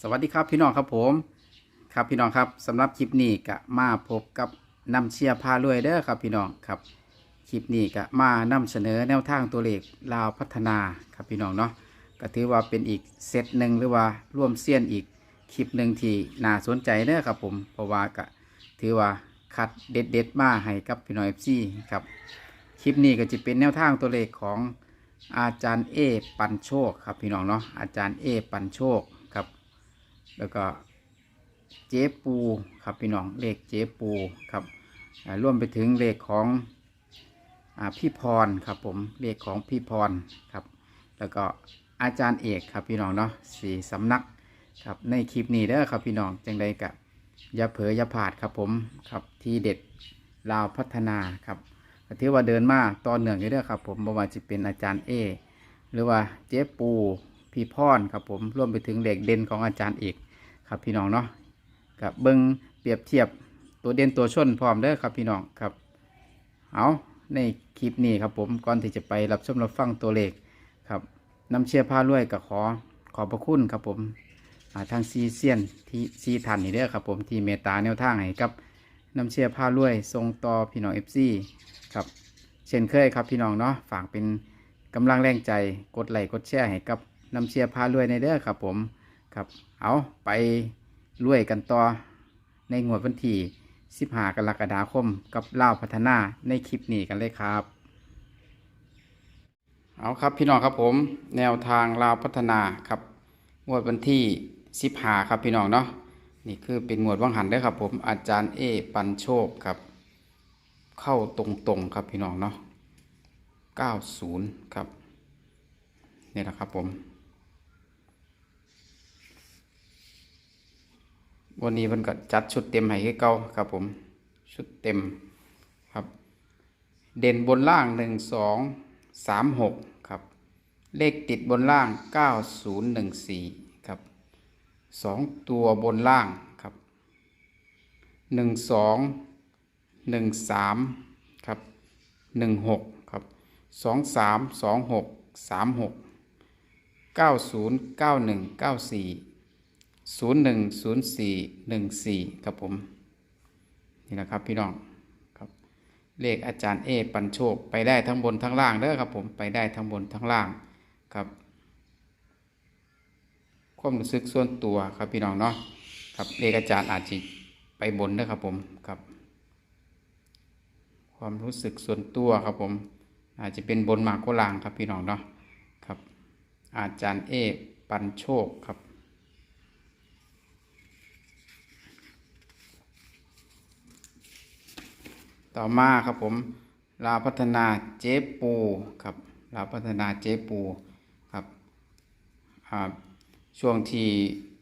สวัสดีครับพี่น้องครับผม ครับพี่น้องครับสำหรับคลิปนี้ก็มาพบกับนำเชียร์พารวยเด้อครับพี่น้องครับคลิปนี้ก็มานำเสนอแนวทางตัวเลขลาวพัฒนาครับพี่น้องเนาะก็ถือว่าเป็นอีกเซตหนึ่งหรือว่าร่วมเซียนอีกคลิปหนึ่งที่น่าสนใจเด้อครับผมเพราะว่าก็ถือว่าคัดเด็ดเด็ดมาให้กับพี่น้องเอฟซีครับคลิปนี้ก็จะเป็นแนวทางตัวเลขของอาจารย์เอปันโชคครับพี่น้องเนาะอาจารย์เอปันโชค แล้วก็เจ๊ปูครับพี่น้องเลขเจ๊ปูครับอ่วมไปถึงเลขของอพี่พรครับผมเลขของพี่พรครับ แล้วก็อาจารย์เอกครับพี่น้องเนาะสี่สำนักครับในคลิปนี้เด้อครับพี่น้องจังใดกะอย่าเผลออย่าพลาดครับผมครับที่เด็ดลาวพัฒนาครับถือว่าเดินมาตอนเหนื่องอยู่เด้อครับผมบ่ว่าจะเป็นอาจารย์เอหรือว่าเจ๊ปู พี่พรครับผมรวมไปถึงเด็กเด่นของอาจารย์เอกครับพี่น้องเนาะกับเบิ้งเปรียบเทียบตัวเด่นตัวชนพร้อมเด้อครับพี่น้องครับเอาในคลิปนี้ครับผมก่อนที่จะไปรับชมรับฟังตัวเลขครับนำเชียร์ผ้ารวยกับขอขอบพระคุณครับผมทางซีเซียนที่ซีทันนี่เด้อครับผมที่เมตตาแนวทางให้กับนำเชียร์ผ้ารวยทรงต่อพี่น้องเอฟซีครับเช่นเคยครับพี่น้องเนาะฝากเป็นกำลังแรงใจกดไลค์กดแชร์ให้กับ นำเชียร์พารวยในเด้อครับผมครับเอาไปรวยกันต่อในงวดวันที่15กรกฎาคมกับเล่าพัฒนาในคลิปนี้กันเลยครับ เอาครับพี่น้องครับผม แนวทางลาวพัฒนาครับงวดวันที่15ครับพี่น้องเนาะนี่คือเป็นงวดวังหันเด้อครับผมอาจารย์เอปันโชคครับ เข้าตรงๆครับพี่น้องเนาะ90 ครับนี่แหละครับผม วันนี้มันก็จัดชุดเต็มให้คือเก่าครับผม ชุดเต็มครับ เด่นบนล่าง1 2 3 6ครับ เลขติดบนล่าง9014ครับ2ตัวบนล่างครับ12 13ครับ16ครับสองสามสองหกสามหกเก้าศูนย์เก้าหนึ่งเก้าสี่ ศูนย์หนึ่งศูนย์สี่หนึ่งสี่ครับผม นี่นะครับพี่น้องครับ เลขอาจารย์เอปันโชค ไปได้ทั้งบนทั้งล่างเด้อครับผมไปได้ทั้งบนทั้งล่างครับ ความรู้สึกส่วนตัวครับพี่น้องเนาะครับเลขอาจารย์อาจจะไปบนเด้อครับผมครับ ความรู้สึกส่วนตัวครับผม อาจจะเป็นบนมากกว่าล่างครับพี่น้องเนาะครับ อาจารย์เอปันโชคครับ ต่อมาครับผมลาพัฒนาเจ๊ปูครับลาพัฒนาเจ๊ปูครับช่วงที่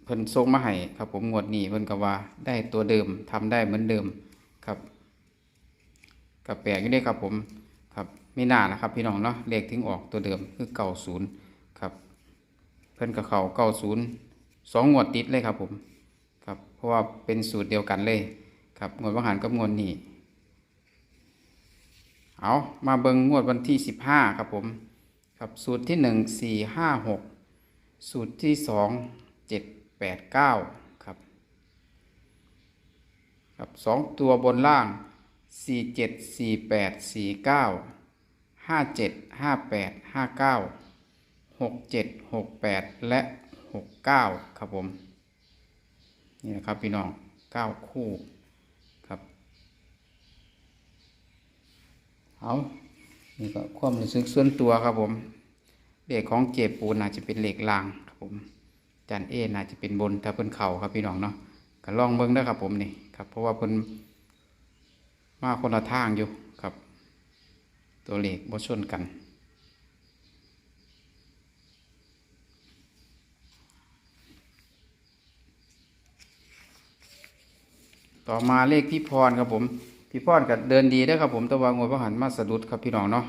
เพิ่นส่งมาให้ครับผมงวดนี้เพิ่นก็ว่าได้ตัวเดิมทำได้เหมือนเดิมครับกับแปลกอยู่ด้ครับผมครับไม่น่านะครับพี่น้องเนาะเลขถึงออกตัวเดิมคือเก้าศูนย์ครับเพิ่นกับเขาเก้าศูนย์สองงวดติดเลยครับผมครับเพราะว่าเป็นสูตรเดียวกันเลยครับงวดวังหันกับงวดนี้ เอามาเบิงงวดวันที่สิบห้าครับผมครับสูตรที่หนึ่งสี่ห้าหกสูตรที่สองเจ็ดแปดเก้าครับครับสองตัวบนล่างสี่เจ็ดสี่แปดสี่เก้าห้าเจ็ดห้าแปดห้าเก้าหกเจ็ดหกแปดและหกเก้าครับผม นี่นะครับพี่น้องเก้าคู่ครับ เอานี่ก็ความรู้สึกส่วนตัวครับผมเลขของเจปูน่าจะเป็นเหล็กลางครับผมจานเอน่าจะเป็นบนถ้าเพิ่นเข่าครับพี่น้องเนาะก็ลองเบิ่งได้ครับผมนี่ครับ เพราะว่าเพิ่นมาคนละทางอยู่ครับ ตัวเลขบ่ชนกันต่อมาเลขพี่พรครับผม พี่พรก็เดินดีได้ครับผมตะวางงวยพระหันมาสะดุดครับพี่น้องเนาะ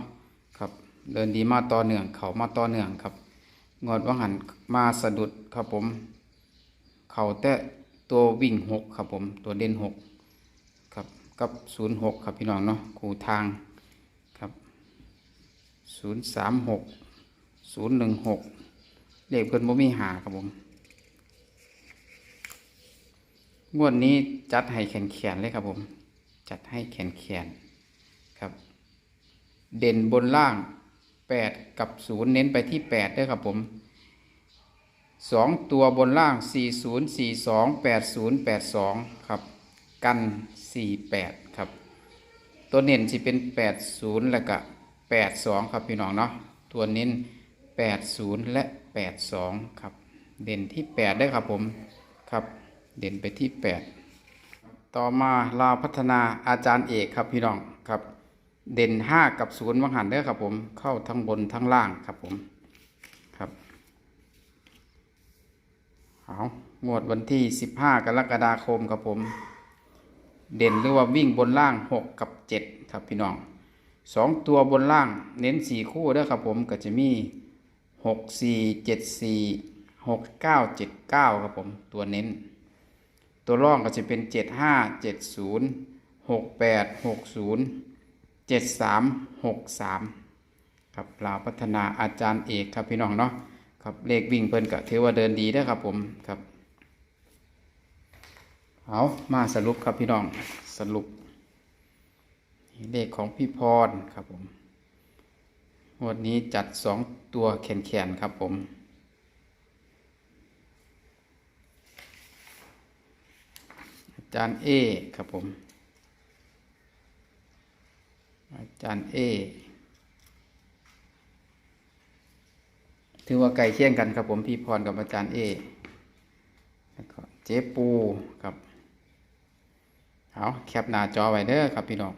ครับ เดินดีมาต่อเนื่อง เขามาต่อเนื่องครับงวดวังหันมาสะดุดครับผม เขาแต่ตัววิ่งหกครับผมตัวเด่นหกครับกับศูนย์หกครับพี่น้องเนาะคูทางครับศูนย์สามหกศูนย์หนึ่งหกเลขเพิ่นบ่มีหาครับผมงวดนี้จัดให้แขนแขนๆเลยครับผม จัดให้แขนแขนครับ เด่นบนล่างแปดกับศูนย์เน้นไปที่แปดด้วยครับผมสองตัวบนล่างสี่ศูนย์สี่สองแปดศูนย์แปดสองครับ กันสี่แปดครับ ตัวเน้นสิเป็นแปดศูนย์แล้วก็แปดสองครับพี่น้องเนาะตัวเน้นแปดศูนย์และแปดสองครับ เด่นที่แปดได้ครับผมครับ เด่นไปที่แปด ต่อมาลาวพัฒนาอาจารย์เอกครับพี่น้องครับ เด่นห้ากับศูนย์วังหันเด้อครับผมเข้าทั้งบนทั้งล่างครับผมครับเอางวดวันที่สิบห้ากรกฎาคมครับผม เด่นหรือว่าวิ่งบนล่างหกกับเจ็ดครับพี่น้องสองตัวบนล่างเน้นสี่คู่เด้อครับผมก็จะมีหกสี่เจ็ดสี่หกเก้าเจ็ดเก้าครับผมตัวเน้น ตัวร่องก็จะเป็นเจ็ดห้าเจ็ดศูนย์หกแปดหกศูนย์เจ็ดสามหกสามครับลาวพัฒนาอาจารย์เอกครับพี่น้องเนาะครับเลขวิ่งเพิ่นก็ถือว่าเดินดีเด้อครับผมครับเอามาสรุปครับพี่น้องสรุปเลขของพี่พรครับผมงวันนี้จัดสองตัวแขนๆครับผม อา จารย์เอครับผม อาจารย์เอถือว่าไกลเคี่ยงกันครับผมพี่พรกับอาจารย์เอแล้วก็เจ๊ปูครับเอาแคปหน้าจอไว้เด้อครับพี่น้อง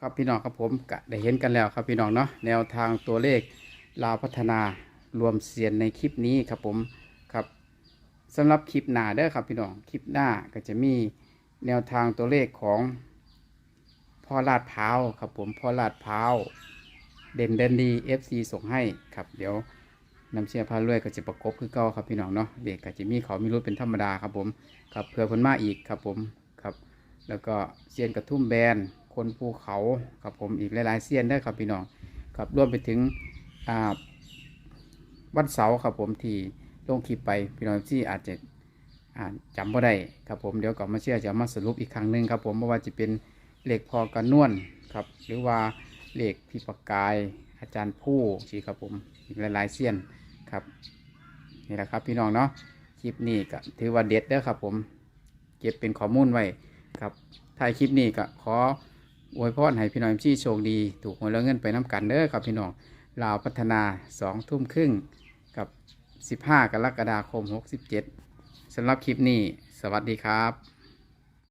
ครับพี่น้องครับผมกได้เห็นกันแล้วครับพี่น้องเนาะแนวทางตัวเลขลาวพัฒนารวมเสียนในคลิปนี้ครับผม สำหรับคลิปหน้าเด้อครับพี่น้อง คลิปหน้าก็จะมีแนวทางตัวเลขของพ่อลาดพร้าวครับผมพ่อลาดพร้าวเด่นเด่นดี FC ส่งให้ครับ เดี๋ยวน้ำเชื่อพาเรื่อยก็จะประกบคือเก่าครับพี่น้องเนาะเด็กก็จะมีเขามีรุดเป็นธรรมดาครับผมครับเพื่อเพิ่นมาอีกครับผมครับ แล้วก็เซียนกระทุ่มแบนคนภูเขาครับผมอีกหลายๆเซียนได้อครับพี่น้องครับรวมไปถึงวันเสาร์ครับผมที่ ลงคลิปไปพี่น้องที่อาจจะจำบ่ได้ครับผมเดี๋ยวก่อนมาเชื่อจะมาสรุปอีกครั้งหนึ่งครับผมเพราะว่าจะเป็นเหล็กพอกันนวลครับ หรือว่าเหล็กพี่ปากกายอาจารย์ผู้ชีครับผมอีกหลายๆเซียนครับนี่แหละครับพี่น้องเนาะคลิปนี้ก็ถือว่าเด็ดเด้อครับผมเก็บเป็นข้อมูลไว้ครับท้ายคลิปนี้ก็ขออวยพรให้พี่น้องที่โชคดี ถูกหวยแล้วเงินไปน้ำกันเด้อครับพี่น้องลาวพัฒนาสองทุ่มครึ่งกับ 15 กรกฎาคม 67สำหรับคลิปนี้ สวัสดีครับ